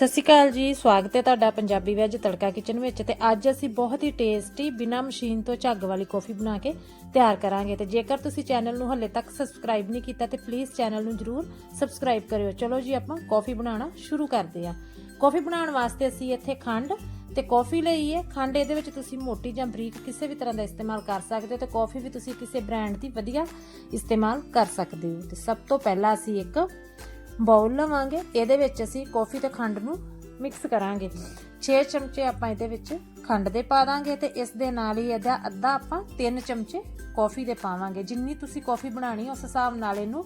ਸਤਿ ਸ਼੍ਰੀ ਅਕਾਲ ਜੀ, ਸਵਾਗਤ ਹੈ ਤੁਹਾਡਾ ਪੰਜਾਬੀ ਵੈਜ ਤੜਕਾ ਕਿਚਨ ਵਿੱਚ ਤੇ ਅੱਜ ਅਸੀਂ ਬਹੁਤ ਹੀ ਟੇਸਟੀ ਬਿਨਾਂ ਮਸ਼ੀਨ ਤੋਂ ਝੱਗ ਵਾਲੀ ਕੌਫੀ ਬਣਾ ਕੇ ਤਿਆਰ ਕਰਾਂਗੇ ਤੇ ਜੇਕਰ ਤੁਸੀਂ ਚੈਨਲ ਨੂੰ ਹਲੇ ਤੱਕ ਸਬਸਕ੍ਰਾਈਬ ਨਹੀਂ ਕੀਤਾ ਤੇ ਪਲੀਜ਼ ਚੈਨਲ ਨੂੰ ਜਰੂਰ ਸਬਸਕ੍ਰਾਈਬ ਕਰਿਓ। ਚਲੋ ਜੀ, ਆਪਾਂ ਕੌਫੀ ਬਣਾਉਣਾ ਸ਼ੁਰੂ ਕਰਦੇ ਹਾਂ। ਕੌਫੀ ਬਣਾਉਣ ਵਾਸਤੇ ਅਸੀਂ ਇੱਥੇ ਖੰਡ ਤੇ ਕੌਫੀ ਲਈ ਹੈ। ਖੰਡ ਇਹਦੇ ਵਿੱਚ ਤੁਸੀਂ ਮੋਟੀ ਜਾਂ ਬਰੀਕ ਕਿਸੇ ਵੀ ਤਰ੍ਹਾਂ ਦਾ ਇਸਤੇਮਾਲ ਕਰ ਸਕਦੇ ਹੋ ਤੇ ਕੌਫੀ ਵੀ ਤੁਸੀਂ ਕਿਸੇ ਬ੍ਰਾਂਡ ਦੀ ਵਧੀਆ ਇਸਤੇਮਾਲ ਕਰ ਸਕਦੇ ਹੋ। ਤੇ ਸਭ ਤੋਂ ਪਹਿਲਾਂ ਅਸੀਂ ਇੱਕ ਬਾਉਲ ਲਵਾਂਗੇ। ਇਹਦੇ ਵਿੱਚ ਅਸੀਂ ਕੌਫੀ ਤੇ ਖੰਡ ਨੂੰ ਮਿਕਸ ਕਰਾਂਗੇ। 6 ਚਮਚੇ ਆਪਾਂ ਇਹਦੇ ਵਿੱਚ ਖੰਡ ਦੇ ਪਾ ਦਾਂਗੇ ਤੇ ਇਸ ਦੇ ਨਾਲ ਹੀ ਇਹਦਾ ਅੱਧਾ ਆਪਾਂ 3 ਚਮਚੇ ਕੌਫੀ ਦੇ ਪਾਵਾਂਗੇ। ਜਿੰਨੀ ਤੁਸੀਂ ਕੌਫੀ ਬਣਾਣੀ ਉਸ ਹਿਸਾਬ ਨਾਲ ਇਹਨੂੰ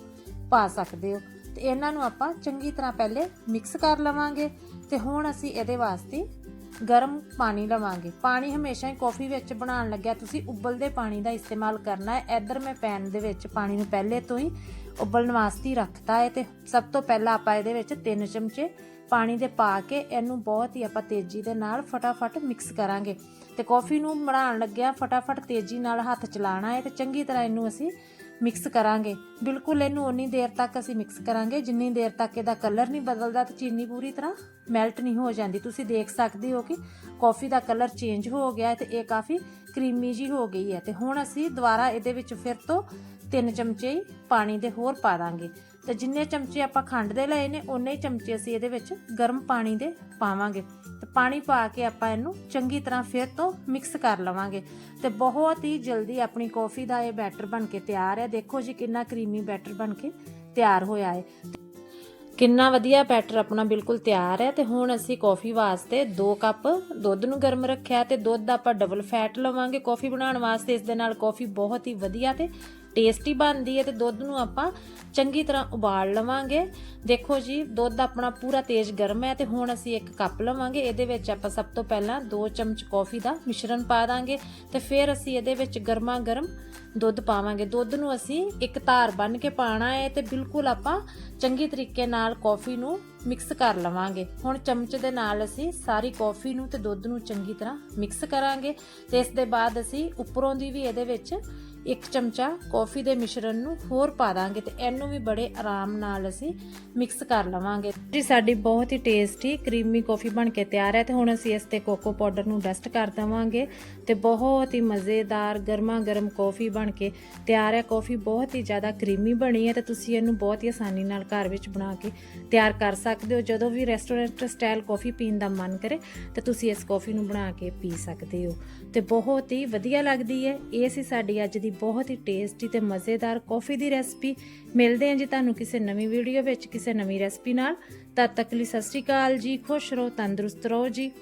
ਪਾ ਸਕਦੇ ਹੋ। ਤੇ ਇਹਨਾਂ ਨੂੰ ਆਪਾਂ ਚੰਗੀ ਤਰ੍ਹਾਂ ਪਹਿਲੇ ਮਿਕਸ ਕਰ ਲਵਾਂਗੇ ਤੇ ਹੁਣ ਅਸੀਂ ਇਹਦੇ ਵਾਸਤੇ ਗਰਮ ਪਾਣੀ ਲਵਾਂਗੇ। ਪਾਣੀ ਹਮੇਸ਼ਾ ਹੀ ਕੌਫੀ ਵਿੱਚ ਬਣਾਉਣ ਲੱਗਿਆ। ਤੁਸੀਂ ਉਬਲਦੇ ਪਾਣੀ ਦਾ ਇਸਤੇਮਾਲ ਕਰਨਾ ਹੈ। ਇੱਧਰ ਮੈਂ ਪੈਨ ਦੇ ਵਿੱਚ ਪਾਣੀ ਨੂੰ ਪਹਿਲੇ ਤੋਂ ਹੀ ਉਬਲਣ ਵਾਸਤੇ ਹੀ ਰੱਖਤਾ ਹੈ ਤੇ ਸਭ ਤੋਂ ਪਹਿਲਾਂ ਆਪਾਂ ਇਹਦੇ ਵਿੱਚ 3 ਚਮਚੇ ਪਾਣੀ ਦੇ ਪਾ ਕੇ ਇਹਨੂੰ ਬਹੁਤ ਹੀ ਆਪਾਂ ਤੇਜ਼ੀ ਦੇ ਨਾਲ ਫਟਾਫਟ ਮਿਕਸ ਕਰਾਂਗੇ। ਤੇ ਕੌਫੀ ਨੂੰ ਬਣਾਉਣ ਲੱਗਿਆ ਫਟਾਫਟ ਤੇਜ਼ੀ ਨਾਲ ਹੱਥ ਚਲਾਣਾ ਹੈ ਤੇ ਚੰਗੀ ਤਰ੍ਹਾਂ ਇਹਨੂੰ ਅਸੀਂ ਮਿਕਸ ਕਰਾਂਗੇ। ਬਿਲਕੁਲ ਇਹਨੂੰ ਉਨੀ ਦੇਰ ਤੱਕ ਅਸੀਂ ਮਿਕਸ ਕਰਾਂਗੇ, ਜਿੰਨੀ ਦੇਰ ਤੱਕ ਇਹਦਾ ਕਲਰ ਨਹੀਂ ਬਦਲਦਾ ਤੇ ਚੀਨੀ ਪੂਰੀ ਤਰ੍ਹਾਂ ਮੈਲਟ ਨਹੀਂ ਹੋ ਜਾਂਦੀ। ਤੁਸੀਂ ਦੇਖ ਸਕਦੇ ਹੋ ਕਿ ਕੌਫੀ ਦਾ ਕਲਰ ਚੇਂਜ ਹੋ ਗਿਆ ਹੈ ਤੇ ਇਹ ਕਾਫੀ ਕਰੀਮੀ ਜੀ ਹੋ ਗਈ ਹੈ। ਤੇ ਹੁਣ ਅਸੀਂ ਦੁਬਾਰਾ ਇਹਦੇ ਵਿੱਚ ਫਿਰ ਤੋਂ ਤਿੰਨ ਚਮਚੇ ਹੀ ਪਾਣੀ ਦੇ ਹੋਰ ਪਾ ਦਾਂਗੇ। ਤੇ ਜਿੰਨੇ ਚਮਚੇ ਆਪਾਂ ਖੰਡ ਦੇ ਲਏ ਨੇ ਉਨੇ ਹੀ ਚਮਚੇ ਅਸੀਂ ਇਹਦੇ ਵਿੱਚ ਗਰਮ ਪਾਣੀ ਦੇ ਪਾਵਾਂਗੇ। ਪਾਣੀ ਪਾ ਕੇ ਆਪਾਂ ਇਹਨੂੰ ਚੰਗੀ ਤਰ੍ਹਾਂ ਫਿਰ ਤੋਂ ਮਿਕਸ ਕਰ ਲਵਾਂਗੇ। ਤੇ ਬਹੁਤ ਹੀ ਜਲਦੀ ਆਪਣੀ ਕੌਫੀ ਦਾ ਇਹ ਬੈਟਰ ਬਣ ਕੇ ਤਿਆਰ ਹੈ। ਦੇਖੋ ਜੀ ਕਿੰਨਾ ਕਰੀਮੀ ਬੈਟਰ ਬਣ ਕੇ ਤਿਆਰ ਹੋਇਆ ਹੈ। ਕਿੰਨਾ ਵਧੀਆ ਬੈਟਰ ਆਪਣਾ ਬਿਲਕੁਲ ਤਿਆਰ ਹੈ। ਤੇ ਹੁਣ ਅਸੀਂ ਕੌਫੀ ਵਾਸਤੇ 2 ਕੱਪ ਦੁੱਧ ਨੂੰ ਗਰਮ ਰੱਖਿਆ ਤੇ ਦੁੱਧ ਆਪਾਂ ਡਬਲ ਫੈਟ ਲਵਾਂਗੇ। ਕੌਫੀ ਬਣਾਉਣ ਵਾਸਤੇ ਇਸ ਦੇ ਨਾਲ ਕੌਫੀ ਬਹੁਤ ਹੀ ਵਧੀਆ ਤੇ ਟੇਸਟੀ ਬਣਦੀ ਹੈ ਤੇ ਦੁੱਧ ਨੂੰ ਆਪਾਂ ਚੰਗੀ ਤਰ੍ਹਾਂ ਉਬਾਲ ਲਵਾਂਗੇ। ਦੇਖੋ ਜੀ, ਦੁੱਧ ਆਪਣਾ ਪੂਰਾ ਤੇਜ਼ ਗਰਮ ਹੈ ਤੇ ਹੁਣ ਅਸੀਂ ਇੱਕ ਕੱਪ ਲਵਾਂਗੇ। ਇਹਦੇ ਵਿੱਚ ਆਪਾਂ ਸਭ ਤੋਂ ਪਹਿਲਾਂ 2 ਚਮਚ ਕੌਫੀ ਦਾ ਮਿਸ਼ਰਣ ਪਾ ਦਾਂਗੇ ਤੇ ਫਿਰ ਅਸੀਂ ਇਹਦੇ ਵਿੱਚ ਗਰਮਾ ਗਰਮ ਦੁੱਧ ਪਾਵਾਂਗੇ। ਦੁੱਧ ਨੂੰ ਅਸੀਂ ਇੱਕ ਧਾਰ ਬੰਨ ਕੇ ਪਾਣਾ ਹੈ ਤੇ ਬਿਲਕੁਲ ਆਪਾਂ ਚੰਗੀ ਤਰੀਕੇ ਨਾਲ ਕੌਫੀ ਨੂੰ ਮਿਕਸ ਕਰ ਲਵਾਂਗੇ। ਹੁਣ ਚਮਚ ਦੇ ਨਾਲ ਅਸੀਂ ਸਾਰੀ ਕੌਫੀ ਨੂੰ ਤੇ ਦੁੱਧ ਨੂੰ ਚੰਗੀ ਤਰ੍ਹਾਂ ਮਿਕਸ ਕਰਾਂਗੇ ਤੇ ਇਸ ਦੇ ਬਾਅਦ ਅਸੀਂ ਉੱਪਰੋਂ ਦੀ ਵੀ ਇਹਦੇ ਵਿੱਚ ਇੱਕ ਚਮਚਾ ਕੌਫੀ ਦੇ ਮਿਸ਼ਰਣ ਨੂੰ ਹੋਰ ਪਾ ਦਾਂਗੇ ਤੇ ਇਹਨੂੰ ਵੀ ਬੜੇ ਆਰਾਮ ਨਾਲ ਅਸੀਂ ਮਿਕਸ ਕਰ ਲਵਾਂਗੇ। ਜੀ, ਸਾਡੀ ਬਹੁਤ ਹੀ ਟੇਸਟੀ, ਕਰੀਮੀ ਕੌਫੀ ਬਣ ਕੇ ਤਿਆਰ ਹੈ ਤੇ ਹੁਣ ਅਸੀਂ ਇਸ ਤੇ ਕੋਕੋ ਪਾਊਡਰ ਨੂੰ ਡਸਟ ਕਰ ਦਵਾਂਗੇ ਤੇ ਬਹੁਤ ਹੀ ਮਜ਼ੇਦਾਰ ਗਰਮਾ ਗਰਮ ਕੌਫੀ ਬਣ ਕੇ ਤਿਆਰ ਹੈ। ਕੌਫੀ ਬਹੁਤ ਹੀ ਜ਼ਿਆਦਾ ਕਰੀਮੀ ਬਣੀ ਹੈ ਤੇ ਤੁਸੀਂ ਇਹਨੂੰ ਬਹੁਤ ਹੀ ਆਸਾਨੀ ਨਾਲ ਘਰ ਵਿੱਚ ਬਣਾ ਕੇ ਤਿਆਰ ਕਰ ਸਕਦੇ ਹੋ। ਜਦੋਂ ਵੀ ਰੈਸਟੋਰੈਂਟ ਸਟਾਈਲ ਕੌਫੀ ਪੀਣ ਦਾ ਮਨ ਕਰੇ ਤੇ ਤੁਸੀਂ ਇਸ ਕੌਫੀ ਨੂੰ ਬਣਾ ਕੇ ਪੀ ਸਕਦੇ ਹੋ ਤੇ ਬਹੁਤ ਹੀ ਵਧੀਆ ਲੱਗਦੀ ਹੈ। ਇਹ ਸੀ ਸਾਡੀ ਅੱਜ ਦੀ ਬਹੁਤ ਹੀ ਟੇਸਟੀ ਤੇ ਮਜ਼ੇਦਾਰ ਕੌਫੀ ਦੀ ਰੈਸਪੀ। ਮਿਲਦੇ ਹਾਂ ਜੀ ਤੁਹਾਨੂੰ ਕਿਸੇ ਨਵੀਂ ਵੀਡੀਓ ਵਿੱਚ, ਕਿਸੇ ਨਵੀਂ ਰੈਸਪੀ ਨਾਲ। ਤਦ ਤੱਕ ਲਈ ਸਤਿ ਸ਼੍ਰੀ ਅਕਾਲ ਜੀ, ਖੁਸ਼ ਰਹੋ, ਤੰਦਰੁਸਤ ਰਹੋ ਜੀ।